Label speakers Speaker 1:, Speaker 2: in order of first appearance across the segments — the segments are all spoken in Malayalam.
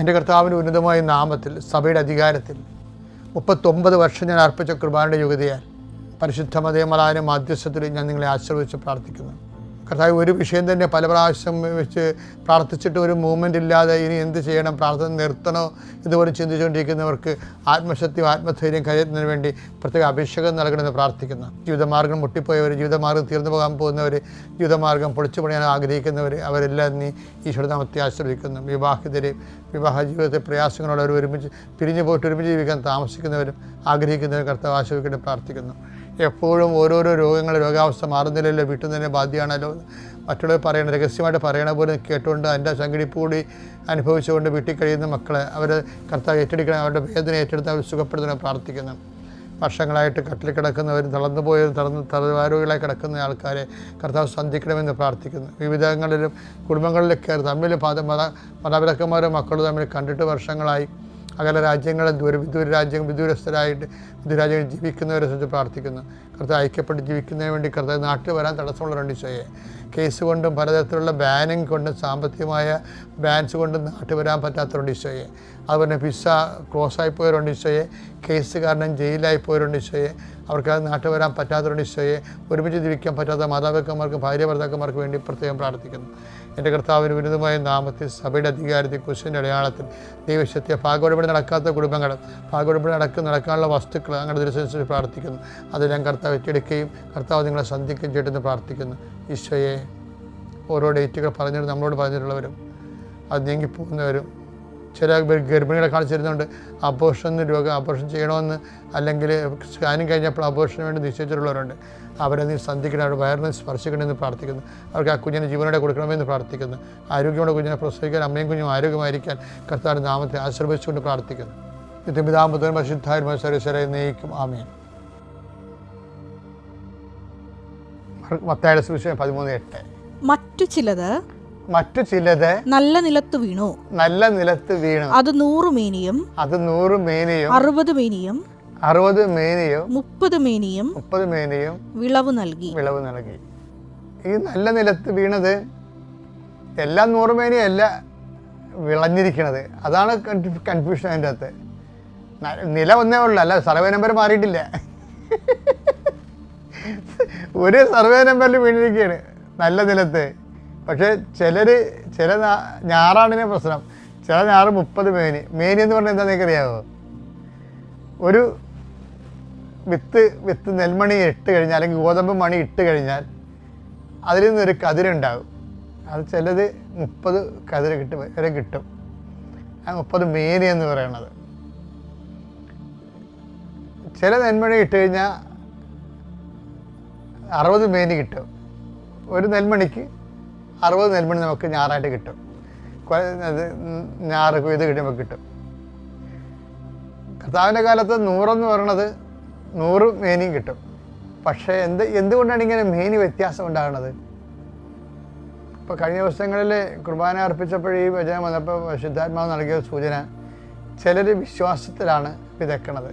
Speaker 1: എന്റെ കർത്താവിന്റെ ഉന്നതമായ നാമത്തിൽ സഭയുടെ അധികാരത്തിൽ മുപ്പത്തൊമ്പത് വർഷം ഞാൻ അർപ്പിച്ച കുർബാനയുടെ യോഗ്യതയാൽ പരിശുദ്ധ മതയമലായ മാധ്യസ്ഥത്തിൽ ഞാൻ നിങ്ങളെ ആശീർവദിച്ച് പ്രാർത്ഥിക്കുന്നു. കർത്താവ് ഒരു വിഷയം തന്നെ പല പ്രാവശ്യം വെച്ച് പ്രാർത്ഥിച്ചിട്ട് ഒരു മൂവ്മെന്റ് ഇല്ലാതെ ഇനി എന്ത് ചെയ്യണം? പ്രാർത്ഥന നിർത്തണോ? ഇതുപോലെ ചിന്തിച്ചുകൊണ്ടിരിക്കുന്നവർക്ക് ആത്മശക്തി ആത്മധൈര്യം കരുതുന്നതിന് വേണ്ടി പ്രത്യേക അഭിഷേകം നൽകണമെന്ന് പ്രാർത്ഥിക്കുന്നു. ജീവിതമാർഗം മുട്ടിപ്പോയവർ ജീവിതമാർഗം തീർന്നു പോകാൻ പോകുന്നവർ ജീവിതമാർഗം പൊളിച്ചു പണിയാൻ ആഗ്രഹിക്കുന്നവർ അവരെല്ലാം നീ ഈശ്വരനാമത്തെ ആശ്രയിക്കുന്നു. വിവാഹിതരെ വിവാഹ ജീവിതത്തെ പ്രയാസങ്ങളോട് ഒരുമിച്ച് പിരിഞ്ഞു പോയിട്ട് ഒരുമിച്ച് ജീവിക്കാൻ താമസിക്കുന്നവരും ആഗ്രഹിക്കുന്നവരും കർത്താവ് ആശ്രയിക്കേണ്ടി പ്രാർത്ഥിക്കുന്നു. എപ്പോഴും ഓരോരോ രോഗങ്ങൾ രോഗാവസ്ഥ മാറുന്നില്ലല്ലോ വീട്ടിൽ നിന്ന് തന്നെ ബാധ്യമാണല്ലോ മറ്റുള്ളവർ പറയണ രഹസ്യമായിട്ട് പറയണ പോലെ കേട്ടുകൊണ്ട് അതിന്റെ സംഘടിപ്പൂടി അനുഭവിച്ചുകൊണ്ട് വീട്ടിൽ കഴിയുന്ന മക്കളെ അവർ കർത്താവ് ഏറ്റെടുക്കണം അവരുടെ വേദന ഏറ്റെടുത്ത് അവർ സുഖപ്പെടുത്തണം പ്രാർത്ഥിക്കുന്നു. വർഷങ്ങളായിട്ട് കട്ടിൽ കിടക്കുന്നവരും തളർന്നു പോയവരും തളർന്ന് തലവാരോഗികളായി കിടക്കുന്ന ആൾക്കാരെ കർത്താവ് സന്ധിക്കണമെന്ന് പ്രാർത്ഥിക്കുന്നു. വിവിധങ്ങളിലും കുടുംബങ്ങളിലൊക്കെ തമ്മിൽ മത മതാപിതാക്കന്മാരും മക്കളും തമ്മിൽ കണ്ടിട്ട് വർഷങ്ങളായി അകല രാജ്യങ്ങളെ ദൂര വിദൂര രാജ്യങ്ങൾ വിദൂരസ്ഥരായിട്ട് വിദൂര രാജ്യങ്ങളിൽ ജീവിക്കുന്നവരെ സംബന്ധിച്ച് പ്രാർത്ഥിക്കുന്നു. കർത്താവ് ഐക്യപ്പെട്ട് ജീവിക്കുന്നതിന് വേണ്ടി കർത്താവ് നാട്ടിൽ വരാൻ തടസ്സമുള്ള രണ്ട് ചെയ്യേ കേസ് കൊണ്ടും പലതരത്തിലുള്ള ബാനിങ് കൊണ്ടും സാമ്പത്തികമായ ബാൻസ് കൊണ്ടും നാട്ടിൽ വരാൻ പറ്റാത്തവരുണ്ട് ഈശോയെ. അതുപോലെ പിസ്സ ക്ലോസായി പോയവരുണ്ട് ഈശോയെ. കേസ് കാരണം ജയിലായി പോയവരുണ്ട് ഈശോയെ. അവർക്ക് നാട്ടിൽ വരാൻ പറ്റാത്തവരുടെ ഈശോയെ ഒരുമിച്ച് ജീവിക്കാൻ പറ്റാത്ത മാതാപിതാക്കന്മാർക്ക് ഭാര്യ വേണ്ടി പ്രത്യേകം പ്രാർത്ഥിക്കുന്നു. എന്റെ കർത്താവിന് വിരുദ്ധമായ നാമത്തിൽ സഭയുടെ അധികാരത്തിൽ കുശിന്റെ അടയാളത്തിൽ ദൈവശക്തിയെ ഭാഗവടപടി നടക്കാത്ത കുടുംബങ്ങൾ ഭാഗവടപടി നടക്കുന്ന നടക്കാനുള്ള വസ്തുക്കൾ അങ്ങനെ ദൃശ്യം പ്രാർത്ഥിക്കുന്നു. അത് ഞാൻ കർത്താവ് ഏറ്റെടുക്കുകയും കർത്താവ് നിങ്ങളെ സന്ധിക്കുകയും ചെയ്തെന്ന് പ്രാർത്ഥിക്കുന്നു. ഈശോയെ ഓരോ ഡേറ്റുകൾ പറഞ്ഞിട്ട് നമ്മളോട് പറഞ്ഞിട്ടുള്ളവരും അത് നീങ്ങി പോകുന്നവരും ചില ഗർ- ഗർഭിണികളെ കാണിച്ചിരുന്നുണ്ട് അബോഷൻ രോഗം അബോർഷൻ ചെയ്യണമെന്ന് അല്ലെങ്കിൽ സ്കാനിങ് കഴിഞ്ഞപ്പോൾ അബോഷന് വേണ്ടി നിശ്ചയിച്ചിട്ടുള്ളവരുണ്ട്. അവരെ നീ സന്ധിക്കണം അവരുടെ വയറിനെ സ്പർശിക്കണമെന്ന് പ്രാർത്ഥിക്കുന്നു. അവർക്ക് ആ കുഞ്ഞിനെ ജീവനോടെ കൊടുക്കണമെന്ന് പ്രാർത്ഥിക്കുന്നു. ആരോഗ്യമുള്ള കുഞ്ഞിനെ പ്രസവിക്കാൻ അമ്മയും കുഞ്ഞും ആരോഗ്യമായിരിക്കാൻ കർത്താവിന്റെ നാമത്തെ ആശ്രയിച്ചുകൊണ്ട് പ്രാർത്ഥിക്കുന്നു. ഇത് പിതാമ്പുത്തൻ മത്സരസരെ നയിക്കും ആമേൻ. മത്തായ സുവിശേഷം പതിമൂന്ന് എട്ട്.
Speaker 2: മറ്റു ചിലത്
Speaker 1: മറ്റു ചിലത്
Speaker 2: നല്ല നിലത്ത് വീണു.
Speaker 1: നല്ല നിലത്ത് വീണു.
Speaker 2: അത് നൂറ് മേനിയും
Speaker 1: അത് നൂറ് മേനിയും
Speaker 2: അറുപത് മേനിയും
Speaker 1: അറുപത് മേനിയും
Speaker 2: മുപ്പത് മേനിയും
Speaker 1: മുപ്പത് മേനിയും
Speaker 2: വിളവ് നൽകി.
Speaker 1: വിളവ് നൽകി. ഈ നല്ല നിലത്ത് വീണത് എല്ലാ നൂറ് അല്ല വിളഞ്ഞിരിക്കണത്. അതാണ് കൺഫ്യൂഷൻ അതിന്റെ അകത്ത്. നില ഒന്നേ ഉള്ളൂ. അല്ല സർവേ നമ്പർ മാറിയിട്ടില്ല. ഒരു സർവേ നമ്പറിൽ വീണിരിക്കുകയാണ് നല്ല നിലത്ത്. പക്ഷേ ചിലർ ചില ഞാറാണിനെ പ്രശ്നം. ചില ഞാറ് മുപ്പത് മേനി. മേനി എന്ന് പറഞ്ഞാൽ എന്താ അറിയാമോ ഒരു വിത്ത് വിത്ത് നെൽമണി ഇട്ട് കഴിഞ്ഞാൽ അല്ലെങ്കിൽ ഗോതമ്പ് മണി ഇട്ട് കഴിഞ്ഞാൽ അതിൽ നിന്നൊരു കതിരുണ്ടാകും അത് ചിലത് മുപ്പത് കതിര് കിട്ടും വരെ കിട്ടും. ആ മുപ്പത് മേനി എന്ന് പറയണത്. ചില നെൽമണി ഇട്ട് കഴിഞ്ഞാൽ അറുപത് മേനി കിട്ടും. ഒരു നെൽമണിക്ക് അറുപത് നെൽമണി നമുക്ക് ഞാറായിട്ട് കിട്ടും. ഞാറ് കൊയ്ത് കിട്ടുമ്പോൾ കിട്ടും. കർത്താവിന്റെ കാലത്ത് നൂറെന്ന് പറയണത് നൂറ് മേനിയും കിട്ടും. പക്ഷേ എന്ത് എന്തുകൊണ്ടാണ് ഇങ്ങനെ മേനി വ്യത്യാസം ഉണ്ടാകുന്നത്? ഇപ്പോൾ കഴിഞ്ഞ ദിവസങ്ങളിൽ കുർബാന അർപ്പിച്ചപ്പോൾ ഈ വചനം വന്നപ്പോൾ ശുദ്ധാത്മാവ് നൽകിയ സൂചന ചിലർ വിശ്വാസത്തിലാണ് വിതക്കണത്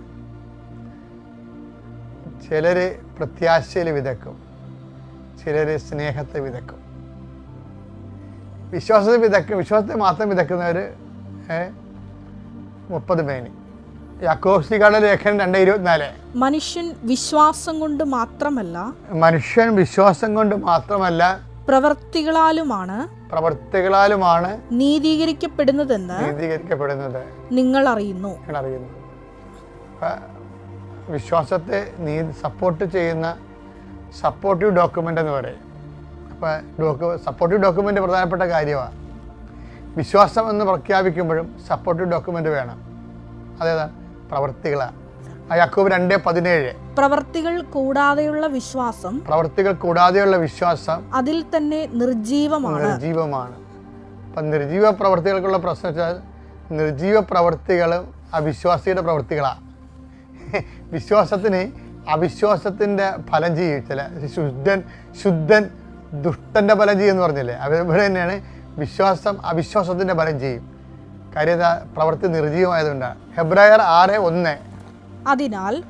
Speaker 1: ചിലർ പ്രത്യാശയിൽ വിതക്കും ചിലർ സ്നേഹത്തെ വിതക്കും വിശ്വാസത്തെ വിതക്ക വിശ്വാസത്തെ മാത്രം വിതക്കുന്നവർ മുപ്പത് യാക്കോസ്ലികളുടെ ലേഖനം രണ്ട് ഇരുപത്തിനാല്.
Speaker 2: മനുഷ്യൻ വിശ്വാസം കൊണ്ട് മാത്രമല്ല
Speaker 1: മനുഷ്യൻ വിശ്വാസം കൊണ്ട് മാത്രമല്ല
Speaker 2: പ്രവർത്തികളാലുമാണ്
Speaker 1: പ്രവർത്തികളാലുമാണ്
Speaker 2: നീതീകരിക്കപ്പെടുന്നതെന്ന്
Speaker 1: നീതീകരിക്കപ്പെടുന്നത്.
Speaker 2: നിങ്ങൾ അറിയുന്നു
Speaker 1: നിങ്ങൾ അറിയുന്നു വിശ്വാസത്തെ നീ സപ്പോർട്ട് ചെയ്യുന്ന സപ്പോർട്ടീവ് ഡോക്യുമെന്റ് എന്ന് പറയും. അപ്പോൾ ഡോക്യു സപ്പോർട്ടീവ് ഡോക്യുമെന്റ് പ്രധാനപ്പെട്ട കാര്യമാണ് വിശ്വാസം എന്ന് പ്രഖ്യാപിക്കുമ്പോഴും സപ്പോർട്ടീവ് ഡോക്യുമെന്റ് വേണം. അതേതാണ്? പ്രവർത്തികളാണ് യാക്കോബ് രണ്ട് പതിനേഴ്.
Speaker 2: പ്രവർത്തികൾ കൂടാതെയുള്ള വിശ്വാസം
Speaker 1: പ്രവർത്തികൾ കൂടാതെയുള്ള വിശ്വാസം
Speaker 2: അതിൽ തന്നെ നിർജീവമാണ്.
Speaker 1: നിർജീവമാണ്. അപ്പം നിർജീവ പ്രവർത്തികൾക്കുള്ള പ്രശ്നം വെച്ചാൽ നിർജീവ പ്രവർത്തികളും അവിശ്വാസിയുടെ പ്രവർത്തികളാണ് വിശ്വാസത്തിന് അവിശ്വാസത്തിന്റെ ഫലം ചെയ്യും ചില ശുദ്ധൻ ശുദ്ധൻ ദുഷ്ടന്റെ ഫലം ചെയ്യും എന്ന് പറഞ്ഞില്ലേ? അതുപോലെ തന്നെയാണ് വിശ്വാസം അവിശ്വാസത്തിന്റെ ഫലം ചെയ്യും. കാര്യം പ്രവൃത്തി നിർജീവമായതുകൊണ്ടാണ് ഹെബ്രായർ ആറ് ഒന്ന്.
Speaker 2: അതിനാൽ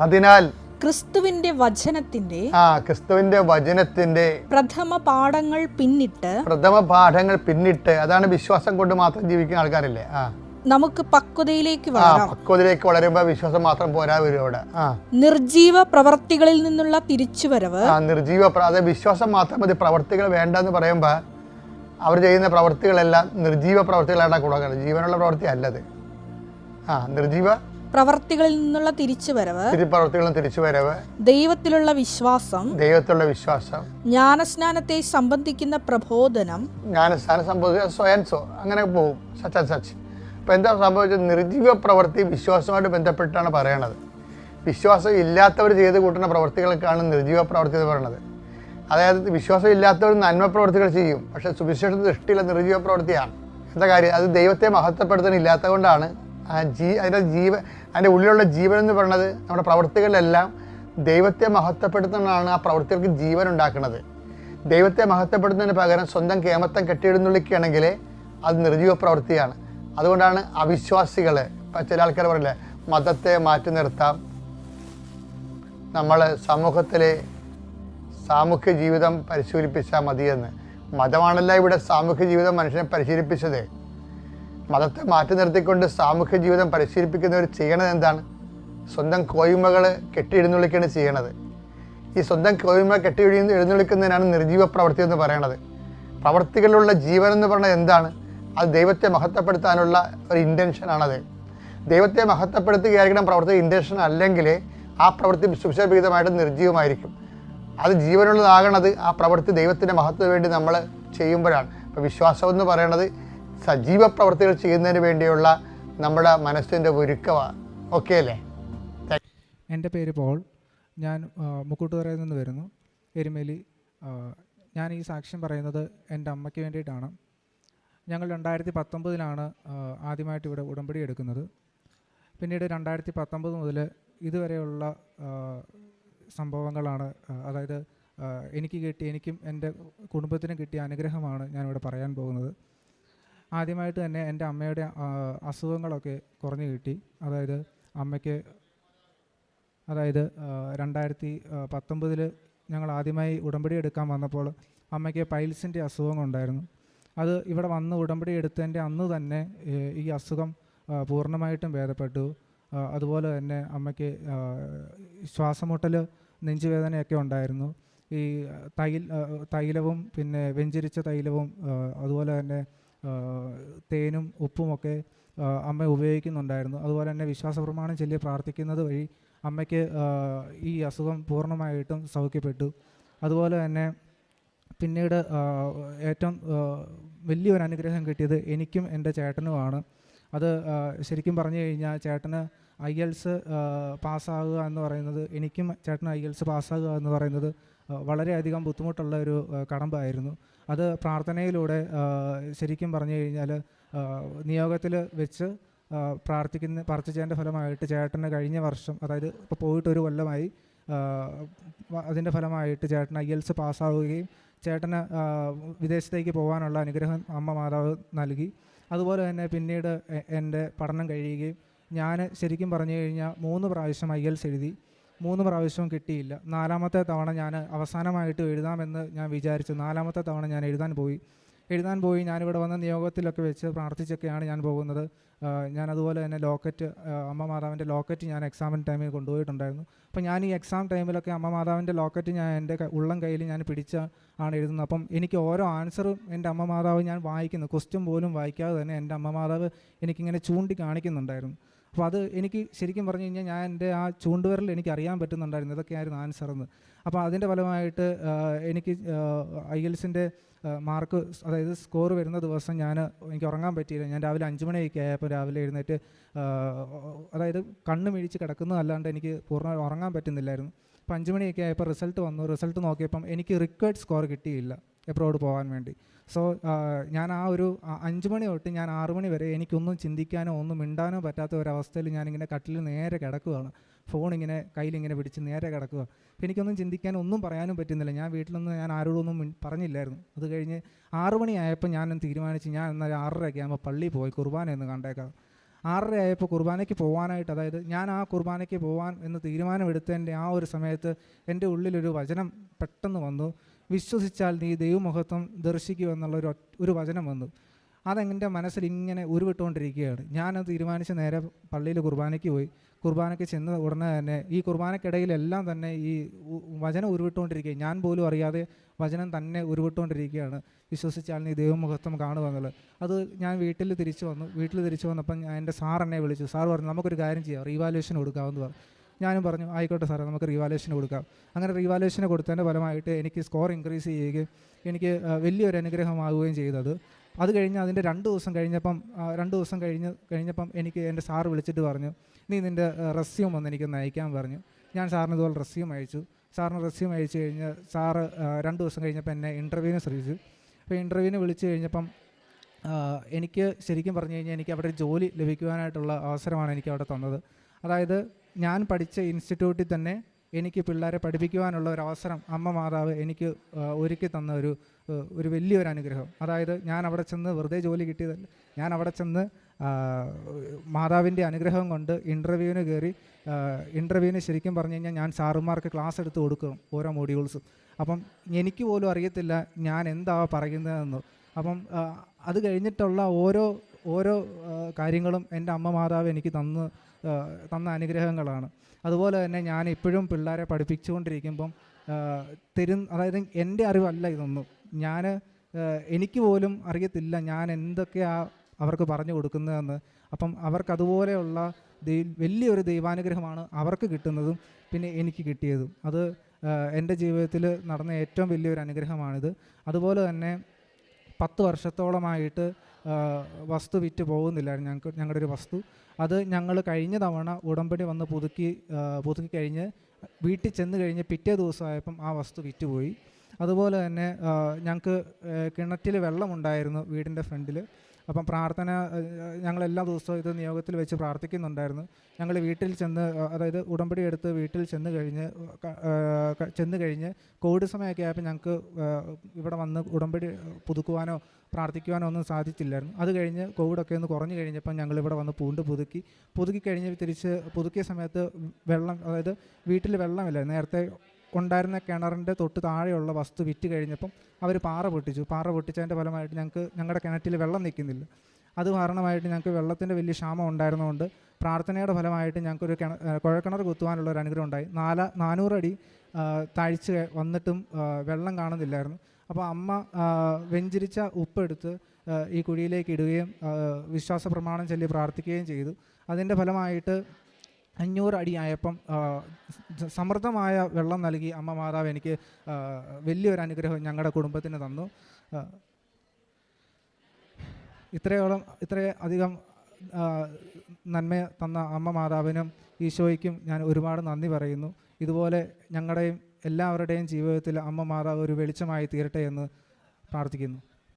Speaker 1: അതിനാൽ
Speaker 2: ക്രിസ്തുവിന്റെ വചനത്തിന്റെ
Speaker 1: ആ ക്രിസ്തുവിന്റെ വചനത്തിന്റെ
Speaker 2: പ്രഥമ പാഠങ്ങൾ പിന്നിട്ട്
Speaker 1: പ്രഥമ പാഠങ്ങൾ പിന്നിട്ട് അതാണ് വിശ്വാസം കൊണ്ട് മാത്രം ജീവിക്കുന്ന ആൾക്കാരല്ലേ? ആ.
Speaker 2: നമുക്ക് പക്വതയിലേക്ക് വളരാം.
Speaker 1: പക്വതയിലേക്ക് വളരുമ്പോൾ വിശ്വാസം മാത്രം പോരാ വരും അവിടെ.
Speaker 2: നിർജീവ പ്രവർത്തികളിൽ നിന്നുള്ള തിരിച്ചുവരവ്.
Speaker 1: നിർജീവ വിശ്വാസം മാത്രം മതി. പ്രവർത്തികൾ വേണ്ടെന്ന് പറയുമ്പോൾ അവർ ചെയ്യുന്ന പ്രവർത്തികളെല്ലാം നിർജീവ പ്രവർത്തികളായിട്ടാണ് കൊടുക്കുന്നത് ജീവനുള്ള പ്രവൃത്തി അല്ലത് ആ നിർജീവ
Speaker 2: പ്രവർത്തികളിൽ നിന്നുള്ള തിരിച്ചുവരവ്.
Speaker 1: പ്രവർത്തികളും തിരിച്ചു വരവ്
Speaker 2: ദൈവത്തിലുള്ള വിശ്വാസം.
Speaker 1: ദൈവത്തിലുള്ള വിശ്വാസം.
Speaker 2: ജ്ഞാനസ്നാനത്തെ സംബന്ധിക്കുന്ന പ്രബോധനം.
Speaker 1: ജ്ഞാനസ്നാനം സംഭവിച്ച സ്വയം അങ്ങനെ പോകും. സച്ച് ആൻഡ് സച്ച് അപ്പോൾ എന്താ സംഭവിച്ചത്? നിർജീവ പ്രവൃത്തി വിശ്വാസമായിട്ട് ബന്ധപ്പെട്ടാണ് പറയണത്. വിശ്വാസം ഇല്ലാത്തവർ ചെയ്ത് കൂട്ടുന്ന പ്രവർത്തികൾക്കാണ് നിർജീവ പ്രവൃത്തി എന്ന് പറയുന്നത് അതായത് വിശ്വാസം ഇല്ലാത്തവർ നന്മ പ്രവർത്തികൾ ചെയ്യും. പക്ഷേ സുവിശേഷ ദൃഷ്ടിയിലെ നിർജീവ പ്രവൃത്തിയാണ്. എന്താ കാര്യം? അത് ദൈവത്തെ മഹത്വപ്പെടുത്താനില്ലാത്തത് കൊണ്ടാണ് ആ ജീ അതിന്റെ ജീവ അതിന്റെ ഉള്ളിലുള്ള ജീവൻ എന്ന് പറയുന്നത് നമ്മുടെ പ്രവർത്തികളിലെല്ലാം ദൈവത്തെ മഹത്വപ്പെടുത്തുന്നതാണ് ആ പ്രവൃത്തികൾക്ക് ജീവൻ ഉണ്ടാക്കുന്നത്. ദൈവത്തെ മഹത്വപ്പെടുത്തുന്നതിന് പകരം സ്വന്തം കേമത്തം കെട്ടിയിടുന്നുള്ളിക്കുകയാണെങ്കിൽ അത് നിർജീവ പ്രവൃത്തിയാണ്. അതുകൊണ്ടാണ് അവിശ്വാസികളെ ചില ആൾക്കാർ പറയില്ലേ മതത്തെ മാറ്റി നിർത്താം. നമ്മൾ സമൂഹത്തിലെ സാമൂഹ്യ ജീവിതം പരിശീലിപ്പിച്ചാൽ മതിയെന്ന്. മതമാണല്ല ഇവിടെ സാമൂഹ്യ ജീവിതം മനുഷ്യനെ പരിശീലിപ്പിച്ചത്. മതത്തെ മാറ്റി നിർത്തിക്കൊണ്ട് സാമൂഹ്യ ജീവിതം പരിശീലിപ്പിക്കുന്നവർ ചെയ്യണത് എന്താണ്? സ്വന്തം കോയ്മകൾ കെട്ടി എഴുന്നള്ളിക്കുകയാണ് ചെയ്യണത്. ഈ സ്വന്തം കോയ്മ കെട്ടി എഴുന്നള്ളിക്കുന്നതിനാണ് നിർജീവ പ്രവൃത്തി എന്ന് പറയണത്. പ്രവർത്തികളിലുള്ള ജീവൻ എന്ന് പറയുന്നത് എന്താണ്? അത് ദൈവത്തെ മഹത്വപ്പെടുത്താനുള്ള ഒരു ഇന്റൻഷനാണത് ദൈവത്തെ മഹത്വപ്പെടുത്തുകയായിരിക്കണം പ്രവർത്തി ഇന്റൻഷൻ അല്ലെങ്കിൽ ആ പ്രവൃത്തി സുശോഭിതമായിട്ട് നിർജീവമായിരിക്കും അത് ജീവനുള്ളതാകണത് ആ പ്രവൃത്തി ദൈവത്തിന്റെ മഹത്വത്തിന് വേണ്ടി നമ്മൾ ചെയ്യുമ്പോഴാണ്. അപ്പോൾ വിശ്വാസം എന്ന് പറയുന്നത് സജീവ പ്രവർത്തികൾ ചെയ്യുന്നതിന് വേണ്ടിയുള്ള നമ്മുടെ മനസ്സിന്റെ ഒരുക്കമാണ്. ഓക്കെ അല്ലേ?
Speaker 3: എന്റെ പേര് പോൾ. ഞാൻ മുക്കൂട്ടുപറയിൽ നിന്ന് വരുന്നു. എരുമേലി ഞാൻ ഈ സാക്ഷ്യം പറയുന്നത് എന്റെ അമ്മയ്ക്ക് വേണ്ടിയിട്ടാണ്. ഞങ്ങൾ രണ്ടായിരത്തി പത്തൊമ്പതിലാണ് ആദ്യമായിട്ട് ഇവിടെ ഉടമ്പടി എടുക്കുന്നത്. പിന്നീട് രണ്ടായിരത്തി പത്തൊമ്പത് മുതൽ ഇതുവരെയുള്ള സംഭവങ്ങളാണ് അതായത് എനിക്ക് കിട്ടിയ എനിക്കും എന്റെ കുടുംബത്തിനും കിട്ടിയ അനുഗ്രഹമാണ് ഞാനിവിടെ പറയാൻ പോകുന്നത്. ആദ്യമായിട്ട് തന്നെ എന്റെ അമ്മയുടെ അസുഖങ്ങളൊക്കെ കുറഞ്ഞു കിട്ടി. അതായത് അമ്മയ്ക്ക് അതായത് രണ്ടായിരത്തി പത്തൊമ്പതിൽ ഞങ്ങൾ ആദ്യമായി ഉടമ്പടി എടുക്കാൻ വന്നപ്പോൾ അമ്മയ്ക്ക് പൈൽസിന്റെ അസുഖം ഉണ്ടായിരുന്നു. അത് ഇവിടെ വന്ന് ഉടമ്പടി എടുത്തതിന്റെ അന്ന് തന്നെ ഈ അസുഖം പൂർണമായിട്ടും ഭേദപ്പെട്ടു. അതുപോലെ തന്നെ അമ്മയ്ക്ക് ശ്വാസമുട്ടൽ നെഞ്ചുവേദനയൊക്കെ ഉണ്ടായിരുന്നു. ഈ തൈൽ തൈലവും പിന്നെ വെഞ്ചരിച്ച തൈലവും അതുപോലെ തന്നെ തേനും ഉപ്പുമൊക്കെ അമ്മ ഉപയോഗിക്കുന്നുണ്ടായിരുന്നു. അതുപോലെ തന്നെ വിശ്വാസ പ്രമാണം ചൊല്ലി പ്രാർത്ഥിക്കുന്നത് വഴി അമ്മയ്ക്ക് ഈ അസുഖം പൂർണമായിട്ടും സൗഖ്യപ്പെട്ടു. അതുപോലെ തന്നെ പിന്നീട് ഏറ്റവും വലിയൊരു അനുഗ്രഹം കിട്ടിയത് എനിക്കും എന്റെ ചേട്ടനുമാണ്. അത് ശരിക്കും പറഞ്ഞു കഴിഞ്ഞാൽ ചേട്ടന് ഐ എൽസ് പാസ്സാകുക എന്ന് പറയുന്നത് എനിക്കും ചേട്ടന് ഐ എൽസ് പാസ്സാകുക എന്ന് പറയുന്നത് വളരെയധികം ബുദ്ധിമുട്ടുള്ള ഒരു കടമ്പായിരുന്നു. അത് പ്രാർത്ഥനയിലൂടെ ശരിക്കും പറഞ്ഞു കഴിഞ്ഞാൽ നിയോഗത്തിൽ വെച്ച് പ്രാർത്ഥിക്കുന്ന പ്രാർത്ഥിച്ചതിന്റെ ഫലമായിട്ട് ചേട്ടന് കഴിഞ്ഞ വർഷം അതായത് ഇപ്പോൾ പോയിട്ട് ഒരു കൊല്ലമായി അതിന്റെ ഫലമായിട്ട് ചേട്ടൻ ഐ എൽസ് പാസ്സാവുകയും ചേട്ടന് വിദേശത്തേക്ക് പോകാനുള്ള അനുഗ്രഹം അമ്മ മാതാവ് നൽകി. അതുപോലെ തന്നെ പിന്നീട് എന്റെ പഠനം കഴിയുകയും ഞാൻ ശരിക്കും പറഞ്ഞു കഴിഞ്ഞാൽ മൂന്ന് പ്രാവശ്യം ഐ എൽസ് എഴുതി. മൂന്ന് പ്രാവശ്യവും കിട്ടിയില്ല. നാലാമത്തെ തവണ ഞാൻ അവസാനമായിട്ട് എഴുതാമെന്ന് ഞാൻ വിചാരിച്ചു. നാലാമത്തെ തവണ ഞാൻ എഴുതാൻ പോയി. എഴുതാൻ പോയി ഞാനിവിടെ വന്ന നിയോഗത്തിലൊക്കെ വെച്ച് പ്രാർത്ഥിച്ചൊക്കെയാണ് ഞാൻ പോകുന്നത്. ഞാൻ അതുപോലെ തന്നെ ലോക്കറ്റ് അമ്മ മാതാവിന്റെ ലോക്കറ്റ് ഞാൻ എക്സാമിൻ ടൈമിൽ കൊണ്ടുപോയിട്ടുണ്ടായിരുന്നു. അപ്പോൾ ഞാൻ ഈ എക്സാം ടൈമിലൊക്കെ അമ്മ മാതാവിന്റെ ലോക്കറ്റ് ഞാൻ എന്റെ ഉള്ളം കയ്യിൽ ഞാൻ പിടിച്ച ആണ് എഴുതുന്നത്. അപ്പം എനിക്ക് ഓരോ ആൻസറും എന്റെ അമ്മ മാതാവ് ഞാൻ വായിക്കുന്നു. ക്വസ്റ്റ്യൻ പോലും വായിക്കാതെ തന്നെ എന്റെ അമ്മ മാതാവ് എനിക്കിങ്ങനെ ചൂണ്ടി കാണിക്കുന്നുണ്ടായിരുന്നു അപ്പോൾ അത് എനിക്ക് ശരിക്കും പറഞ്ഞു കഴിഞ്ഞാൽ ഞാൻ എന്റെ ആ ചൂണ്ടുവിരൽ എനിക്ക് അറിയാൻ പറ്റുന്നുണ്ടായിരുന്നു ഇതൊക്കെയായിരുന്നു ആൻസർ എന്ന്. അപ്പോൾ അതിന്റെ ഫലമായിട്ട് എനിക്ക് ഐ എൽസിന്റെ മാർക്ക് അതായത് സ്കോർ വരുന്ന ദിവസം ഞാൻ എനിക്ക് ഉറങ്ങാൻ പറ്റിയില്ല. ഞാൻ രാവിലെ അഞ്ച് മണിയൊക്കെ ആയപ്പോൾ രാവിലെ എഴുന്നേറ്റ് അതായത് കണ്ണ് മിഴിച്ച് കിടക്കുന്നതല്ലാണ്ട് എനിക്ക് പൂർണമായി ഉറങ്ങാൻ പറ്റുന്നില്ലായിരുന്നു. അപ്പോൾ അഞ്ച് മണിയൊക്കെ ആയപ്പോൾ റിസൾട്ട് വന്നു. റിസൾട്ട് നോക്കിയപ്പം എനിക്ക് റിക്വയർഡ് സ്കോർ കിട്ടിയില്ല എബ്രോഡ് പോകാൻ വേണ്ടി. സോ ഞാൻ ആ ഒരു അഞ്ച് മണി തൊട്ട് ഞാൻ ആറു മണി വരെ എനിക്കൊന്നും ചിന്തിക്കാനോ ഒന്നും മിണ്ടാനോ പറ്റാത്ത ഒരവസ്ഥയിൽ ഞാനിങ്ങനെ കട്ടിൽ നേരെ കിടക്കുകയാണ് ഫോൺ ഇങ്ങനെ കയ്യിലിങ്ങനെ പിടിച്ച് നേരെ കിടക്കുക അപ്പോൾ എനിക്കൊന്നും ചിന്തിക്കാൻ ഒന്നും പറയാനും പറ്റുന്നില്ല. ഞാൻ വീട്ടിൽ വീട്ടിലൊന്നും ഞാൻ ആരോടൊന്നും പറഞ്ഞില്ലായിരുന്നു. അത് കഴിഞ്ഞ് ആറുമണിയായപ്പോൾ ഞാൻ തീരുമാനിച്ച് ഞാൻ എന്നാൽ ആറരയൊക്കെ ആകുമ്പോൾ പള്ളിയിൽ പോയി കുർബാന എന്ന് കണ്ടേക്കാം. ആറര ആയപ്പോൾ കുർബാനയ്ക്ക് പോകാനായിട്ട് അതായത് ഞാൻ ആ കുർബാനയ്ക്ക് പോകാൻ എന്ന് തീരുമാനമെടുത്തതിന്റെ ആ ഒരു സമയത്ത് എന്റെ ഉള്ളിലൊരു വചനം പെട്ടെന്ന് വന്നു. വിശ്വസിച്ചാൽ നീ ദൈവമഹത്വം ദർശിക്കുമെന്നുള്ള ഒരു ഒരു വചനം വന്നു. അതെന്റെ മനസ്സിൽ ഇങ്ങനെ ഉരുവിട്ടുകൊണ്ടിരിക്കുകയാണ്. ഞാനത് തീരുമാനിച്ച് നേരെ പള്ളിയിൽ കുർബാനയ്ക്ക് പോയി. കുർബാനയ്ക്ക് ചെന്ന ഉടനെ തന്നെ ഈ കുർബാനക്കിടയിലെല്ലാം തന്നെ ഈ വചനം ഉരുവിട്ടുകൊണ്ടിരിക്കുക. ഞാൻ പോലും അറിയാതെ വചനം തന്നെ ഉരുവിട്ടുകൊണ്ടിരിക്കുകയാണ്. വിശ്വസിച്ചാൽ നീ ദൈവമുഖത്വം കാണുമെന്നുള്ളത് അത് ഞാൻ വീട്ടിൽ തിരിച്ചു വന്നു. വീട്ടിൽ തിരിച്ചു വന്നപ്പം എന്റെ സാർ എന്നെ വിളിച്ചു. സാർ പറഞ്ഞു നമുക്കൊരു കാര്യം ചെയ്യാം. റീവാലുവേഷൻ കൊടുക്കാമെന്ന് പറഞ്ഞു. ഞാനും പറഞ്ഞു ആയിക്കോട്ടെ സാറേ നമുക്ക് റീവാലുവേഷൻ കൊടുക്കാം. അങ്ങനെ റീവാലുവേഷൻ കൊടുത്തതിന്റെ ഫലമായിട്ട് എനിക്ക് സ്കോർ ഇൻക്രീസ് ചെയ്യുകയും എനിക്ക് വലിയൊരു അനുഗ്രഹമാവുകയും ചെയ്തത്. അത് കഴിഞ്ഞ് അതിന്റെ രണ്ട് ദിവസം കഴിഞ്ഞപ്പം രണ്ട് ദിവസം കഴിഞ്ഞ് കഴിഞ്ഞപ്പം എനിക്ക് എന്റെ സാറ് വിളിച്ചിട്ട് പറഞ്ഞു നീ നിന്റെ റെസ്യൂം ഒന്ന് എനിക്ക് അയക്കാൻ പറഞ്ഞു. ഞാൻ സാറിന് ഇതുപോലെ റെസ്യൂം അയച്ചു. സാറിന് റെസ്യൂം അയച്ചു കഴിഞ്ഞ് സാറ് രണ്ട് ദിവസം കഴിഞ്ഞപ്പോൾ എന്നെ ഇന്റർവ്യൂവിന് ശ്രമിച്ചു. അപ്പോൾ ഇന്റർവ്യൂവിന് വിളിച്ചു കഴിഞ്ഞപ്പം എനിക്ക് ശരിക്കും പറഞ്ഞു കഴിഞ്ഞാൽ എനിക്ക് അവിടെ ജോലി ലഭിക്കുവാനായിട്ടുള്ള അവസരമാണ് എനിക്ക് അവിടെ തന്നത്. അതായത് ഞാൻ പഠിച്ച ഇൻസ്റ്റിറ്റ്യൂട്ടിൽ തന്നെ എനിക്ക് പിള്ളേരെ പഠിപ്പിക്കുവാനുള്ള ഒരു അവസരം അമ്മ മാതാവ് എനിക്ക് ഒരുക്കി തന്ന ഒരു ഒരു വലിയൊരു അനുഗ്രഹം. അതായത് ഞാൻ അവിടെ ചെന്ന് വെറുതെ ജോലി കിട്ടിയതല്ല. ഞാൻ അവിടെ ചെന്ന് മാതാവിന്റെ അനുഗ്രഹം കൊണ്ട് ഇന്റർവ്യൂവിന് കയറി ഇന്റർവ്യൂവിന് ശരിക്കും പറഞ്ഞു കഴിഞ്ഞാൽ ഞാൻ സാറുമാർക്ക് ക്ലാസ് എടുത്ത് കൊടുക്കും ഓരോ മോഡ്യൂൾസും. അപ്പം എനിക്ക് പോലും അറിയത്തില്ല ഞാൻ എന്താ പറയുന്നതെന്ന്. അപ്പം അത് കഴിഞ്ഞിട്ടുള്ള ഓരോ ഓരോ കാര്യങ്ങളും എന്റെ അമ്മ മാതാവ് എനിക്ക് തന്ന് തന്ന അനുഗ്രഹങ്ങളാണ്. അതുപോലെ തന്നെ ഞാൻ ഇപ്പോഴും പിള്ളേരെ പഠിപ്പിച്ചുകൊണ്ടിരിക്കുമ്പം തരും അതായത് എന്റെ അറിവല്ല ഇതൊന്നും. ഞാൻ എനിക്ക് പോലും അറിയത്തില്ല ഞാൻ എന്തൊക്കെയാ അവർക്ക് പറഞ്ഞു കൊടുക്കുന്നതെന്ന്. അപ്പം അവർക്ക് അതുപോലെയുള്ള വലിയൊരു ദൈവാനുഗ്രഹമാണ് അവർക്ക് കിട്ടുന്നതും പിന്നെ എനിക്ക് കിട്ടിയതും. അത് എന്റെ ജീവിതത്തിൽ നടന്ന ഏറ്റവും വലിയൊരു അനുഗ്രഹമാണിത്. അതുപോലെ തന്നെ പത്ത് വർഷത്തോളമായിട്ട് വസ്തു വിറ്റ് പോകുന്നില്ലായിരുന്നു ഞങ്ങൾക്ക് ഞങ്ങളുടെ ഒരു വസ്തു. അത് ഞങ്ങൾ കഴിഞ്ഞ തവണ ഉടമ്പടി വന്ന് പുതുക്കി പുതുക്കി കഴിഞ്ഞ് വീട്ടിൽ ചെന്ന് കഴിഞ്ഞ് പിറ്റേ ദിവസമായപ്പം ആ വസ്തു വിറ്റുപോയി അതുപോലെ തന്നെ ഞങ്ങൾക്ക് കിണറ്റിൽ വെള്ളമുണ്ടായിരുന്നു വീടിന്റെ ഫ്രണ്ടിൽ. അപ്പം പ്രാർത്ഥന ഞങ്ങൾ എല്ലാ ദിവസവും ഇത് നിയോഗത്തിൽ വെച്ച് പ്രാർത്ഥിക്കുന്നുണ്ടായിരുന്നു. ഞങ്ങൾ വീട്ടിൽ ചെന്ന് അതായത് ഉടമ്പടി എടുത്ത് വീട്ടിൽ ചെന്ന് കഴിഞ്ഞ് ചെന്ന് കഴിഞ്ഞ് കോവിഡ് സമയമൊക്കെ ആയപ്പോൾ ഞങ്ങൾക്ക് ഇവിടെ വന്ന് ഉടമ്പടി പുതുക്കുവാനോ പ്രാർത്ഥിക്കുവാനോ ഒന്നും സാധിച്ചില്ലായിരുന്നു. അത് കഴിഞ്ഞ് കോവിഡൊക്കെ ഒന്ന് കുറഞ്ഞു കഴിഞ്ഞപ്പോൾ ഞങ്ങൾ ഇവിടെ വന്ന് പൂണ്ട് പുതുക്കി. പുതുക്കി കഴിഞ്ഞ് തിരിച്ച് പുതുക്കിയ സമയത്ത് വെള്ളം അതായത് വീട്ടിൽ വെള്ളമില്ല നേരത്തെ ഉണ്ടായിരുന്ന കിണറിന്റെ തൊട്ട് താഴെയുള്ള വസ്തു വിറ്റ് കഴിഞ്ഞപ്പം അവർ പാറ പൊട്ടിച്ചു. പാറ പൊട്ടിച്ചതിന്റെ ഫലമായിട്ട് ഞങ്ങൾക്ക് ഞങ്ങളുടെ കിണറ്റിൽ വെള്ളം നിൽക്കുന്നില്ല. അത് കാരണമായിട്ട് ഞങ്ങൾക്ക് വെള്ളത്തിന്റെ വലിയ ക്ഷാമം ഉണ്ടായിരുന്നതുകൊണ്ട് പ്രാർത്ഥനയുടെ ഫലമായിട്ട് ഞങ്ങൾക്കൊരു കിണ കുഴൽക്കിണർ കുത്തുവാനുള്ള ഒരു അനുഗ്രഹം ഉണ്ടായി. നാല നാനൂറടി താഴ്ച വന്നിട്ടും വെള്ളം കാണുന്നില്ലായിരുന്നു. അപ്പോൾ അമ്മ വെഞ്ചിരിച്ച ഉപ്പെടുത്ത് ഈ കുഴിയിലേക്ക് ഇടുകയും വിശ്വാസ പ്രമാണം ചൊല്ലി പ്രാർത്ഥിക്കുകയും ചെയ്തു. അതിന്റെ ഫലമായിട്ട് അഞ്ഞൂറ് അടി ആയപ്പം സമൃദ്ധമായ വെള്ളം നൽകി അമ്മ മാതാവ് എനിക്ക് വലിയൊരു അനുഗ്രഹം ഞങ്ങളുടെ കുടുംബത്തിന് തന്നു. ഇത്രയോളം ഇത്ര അധികം നന്മ തന്ന അമ്മ മാതാവിനും ഈശോയ്ക്കും ഞാൻ ഒരുപാട് നന്ദി പറയുന്നു. ഇതുപോലെ ഞങ്ങളുടെയും എല്ലാവരുടെയും ജീവിതത്തിൽ അമ്മ മാതാവ് ഒരു വെളിച്ചമായി തീരട്ടെ എന്ന് പ്രാർത്ഥിക്കുന്നു.